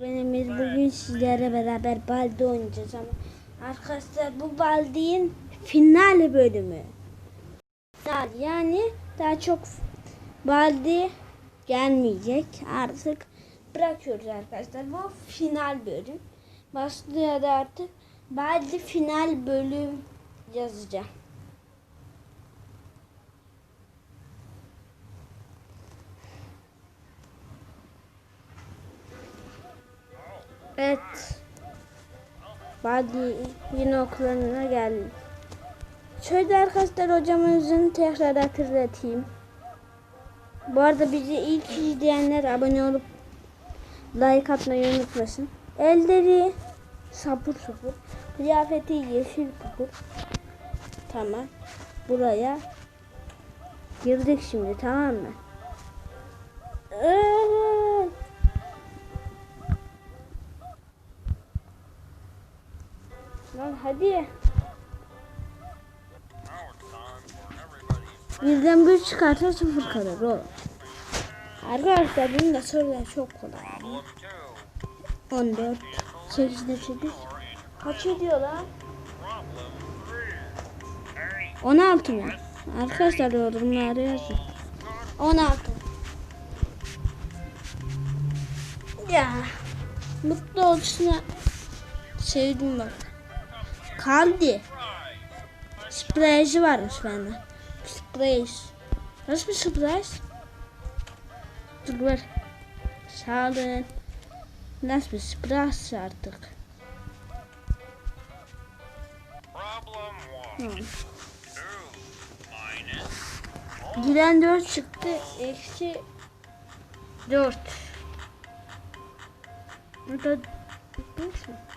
Benimiz bugün sizlerle beraber baldi oynayacağız ama arkadaşlar bu baldinin final bölümü. Yani daha çok baldi gelmeyecek artık bırakıyoruz arkadaşlar. Bu final bölüm. Başlıyor da artık baldi final bölüm yazacağım. Evet. Badi yine okullarına geldi. Şöyle arkadaşlar hocamızın tekrar hatırlatayım. Bu arada bizi ilk izleyenler abone olup like atmayı unutmasın. Elleri sapır sapır. Kıyafeti yeşil pupur. Tamam. Buraya girdik şimdi tamam mı? Evet. Lan hadi. Birden bir çıkarsa sıfır kalır oğlum. Arkadaşlar bunun da sorular çok kolay. yani. 14 8'de 8 Kaç ediyor lan? 16 mı? Arkadaşlar yorumlara yazın. 16 Ya mutlu oluşuna sevdim bak. Kaldi. Spreyci varmış bende. Sprey. Nasıl bir sprey? Dur ver. Sağ olun. Nasıl bir sprey artık? Minus Giren 4 çıktı. Eksi 4. Burada neyse.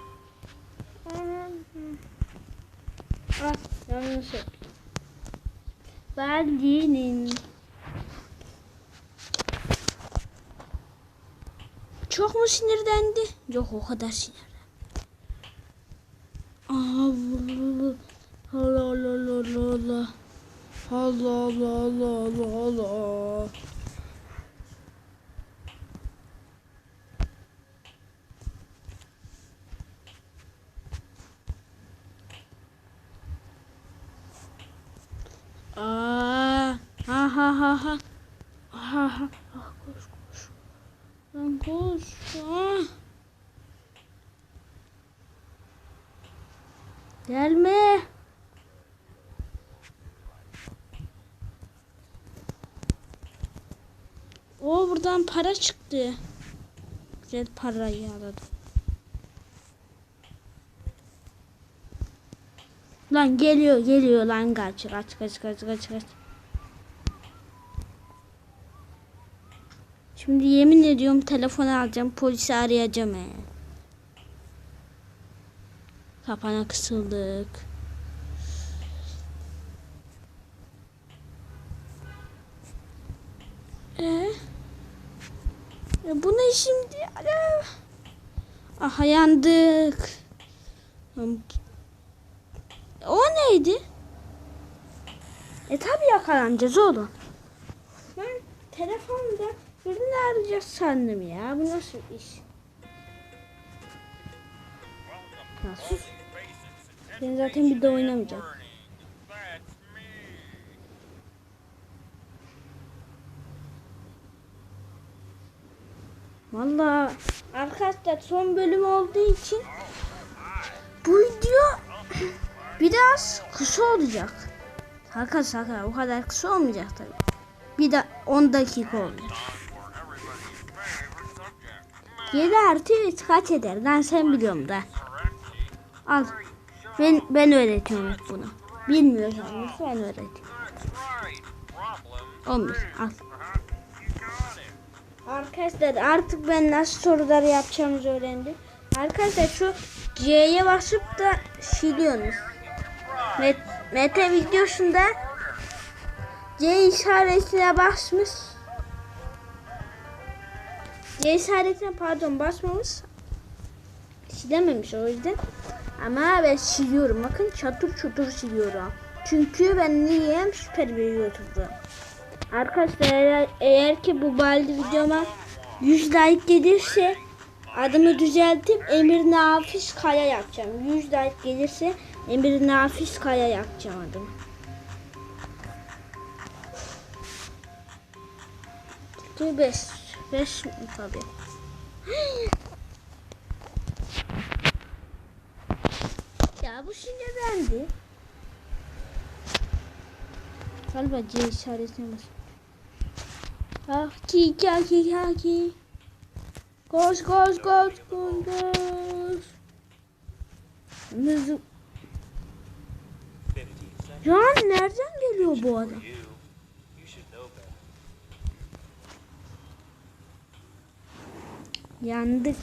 Ah yanlış yaptım. Berlin'in Çok mu sinirlendi? Yok o kadar sinirlendi. Allah Allah Allah Allah. Allah Allah Allah Allah Allah. Aa, ha ha ha ha. Ha. Ah, koş koş. Lan koş. Ah. Gelme. O buradan para çıktı. Güzel parayı aldım. Lan geliyor geliyor lan kaç kaç kaç kaç kaç kaç. Şimdi yemin ediyorum telefonu alacağım polisi arayacağım he. Kapana kısıldık. Ee? Ya bu ne şimdi? Aha yandık. O neydi? E tabi yakalanacağız oğlum. Ben telefonda birini arayacağız sandım ya. Bu nasıl iş? Sus. Ben zaten bir de oynamayacağım. Valla arkadaşlar son bölüm olduğu için bu video biraz kısa olacak. Şaka şaka o kadar kısa olmayacak tabii. Bir de 10 dakika olacak. 7 artı 3 kaç eder? Lan sen biliyorum da. Al. Ben, ben öğretiyorum bunu. Bilmiyorsan ben öğretiyorum. 11 al. Arkadaşlar artık ben nasıl soruları yapacağımızı öğrendim. Arkadaşlar şu C'ye basıp da siliyorsunuz. Met Mete videosunda C işaretine basmış. C işaretine pardon basmamış. Silememiş o yüzden. Ama ben siliyorum. Bakın çatır çatır siliyorum. Çünkü ben niyeyim süper bir YouTube'da. Arkadaşlar eğer, eğer ki bu baldi videoma 100 like gelirse adımı düzeltip Emir Nafiz Kaya yapacağım. 100 like gelirse Emir Nafiz Kaya yapacağım adımı. Dur 5. 5 mi tabii. ya bu şimdi bendi. Galiba C işaretine bas. Ah ki ki ki ki. Koş koş koş koş koş. Hızlı. Ya nereden geliyor bu adam? Yandık.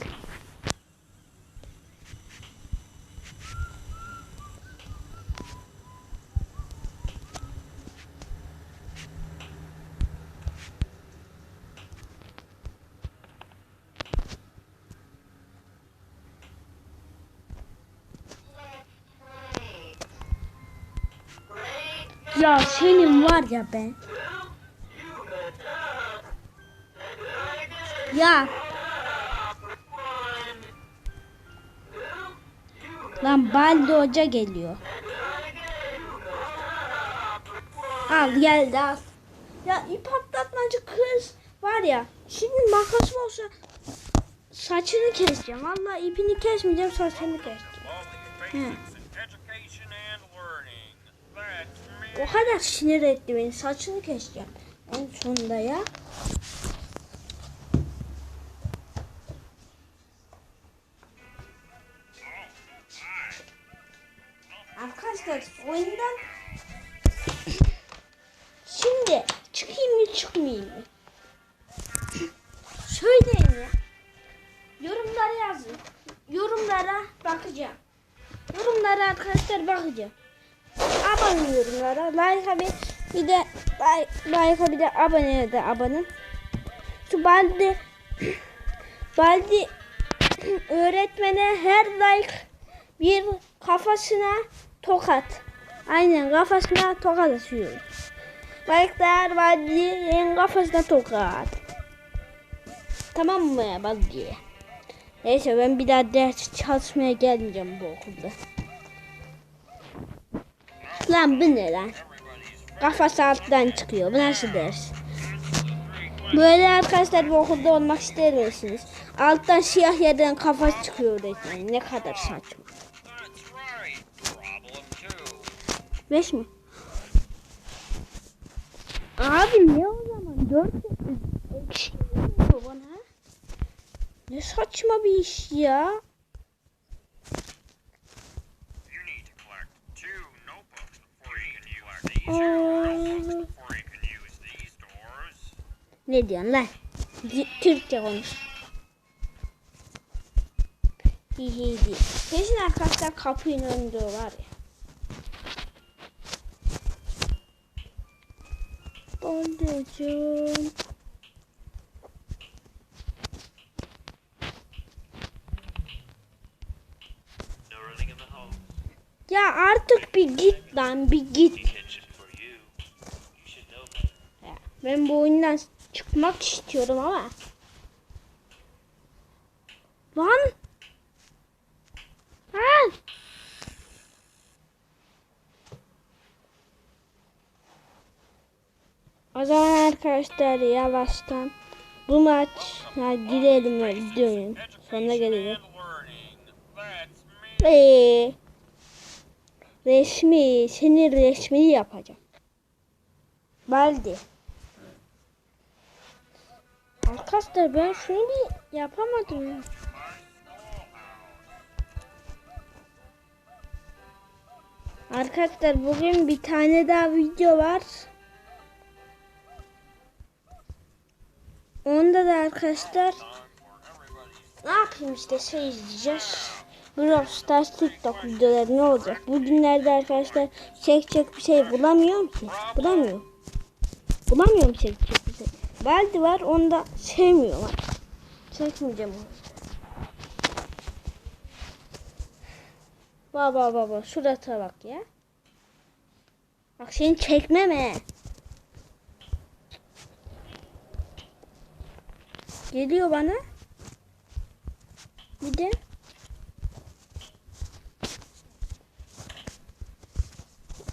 Ya senin var ya ben. Ya Lan Baldi Hoca geliyor. Al geldi al. Ya ip atlatmacı kız var ya. Şimdi makasım olsa saçını keseceğim. Vallahi ipini kesmeyeceğim saçını keseceğim. O kadar sinir etti beni. Saçını keseceğim. En sonunda ya. Yorumlara arkadaşlar bakacağım. Abone yorumlara. Like'a bir, bir de like, like'a bir de abone de abone. Şu baldi baldi öğretmene her like bir kafasına tokat. Aynen kafasına tokat atıyor. Like'lar baldi'nin kafasına tokat. Tamam mı baldi? Neyse ben bir daha ders çalışmaya gelmeyeceğim bu okulda. Lan bu ne lan? Kafası alttan çıkıyor. Bu nasıl ders? Böyle arkadaşlar bu okulda olmak ister misiniz? Alttan siyah yerden kafa çıkıyor öğretmenin. Ne kadar saçma. Beş mi? Abi ne o zaman? Dört bana. Ne saçma bir iş ya. Ne diyorsun lan? Türkçe konuş. Hi hi di. Kesin arkadaşlar kapının önünde var ya. Halls. Ya artık bir git lan bir git. Ben bu oyundan çıkmak istiyorum ama. Lan. Lan. O zaman arkadaşlar yavaştan bu maç ya girelim ve videonun sonuna gelelim. Ee, resmi, senin resmini yapacağım. Baldi. Arkadaşlar ben şunu bir yapamadım ya. Arkadaşlar bugün bir tane daha video var. Onda da arkadaşlar ne yapayım işte şey izleyeceğiz. Brawl Stars TikTok videoları ne olacak? Bugünlerde arkadaşlar çekecek bir şey bulamıyorum ki. Bulamıyorum. Bulamıyorum çekecek. Baldi var onu da sevmiyorlar. Çekmeyeceğim onu. Baba baba surata bak ya. Bak seni çekmem he. Geliyor bana. Bir de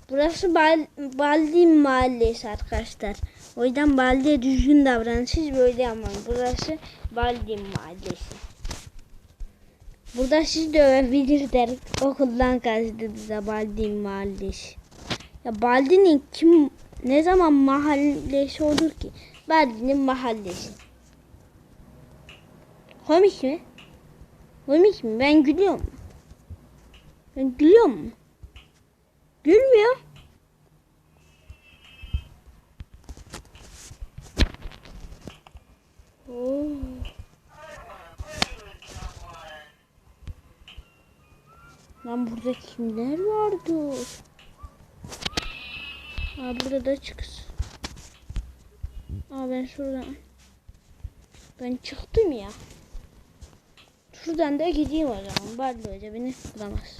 Burası Bal Baldi mahallesi arkadaşlar. O yüzden Baldi'ye düzgün davranın. Siz böyle yapmayın. Burası Baldi mahallesi. Burada siz de övebilirler okuldan karşınıza Baldi mahallesi. Ya Baldi'nin kim ne zaman mahallesi olur ki? Baldi'nin mahallesi. Komik mi? Komik mi? Ben gülüyorum. Ben gülüyor Burada kimler vardı? Aa burada da çıkız. Aa ben şuradan. Ben çıktım ya. Şuradan da gideyim o zaman. Barlı Hoca beni bulamaz.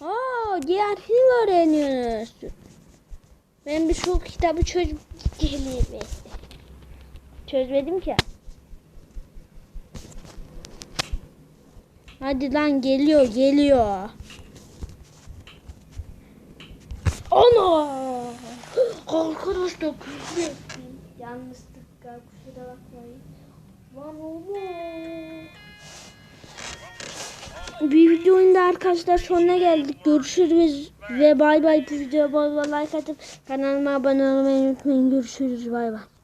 Aa diğer film öğreniyorsunuz. Ben bir şu kitabı çözüp geleyim. Çözmedim ki. Hadi lan geliyor geliyor. Ana! Arkadaşlar küfür ettim. Yanlışlıkla kusura bakmayın. Lan oğlum. Bir videonun da arkadaşlar sonuna geldik. Görüşürüz ve bay bay. Bu videoya bol bol like atıp kanalıma abone olmayı unutmayın. Görüşürüz bay bay.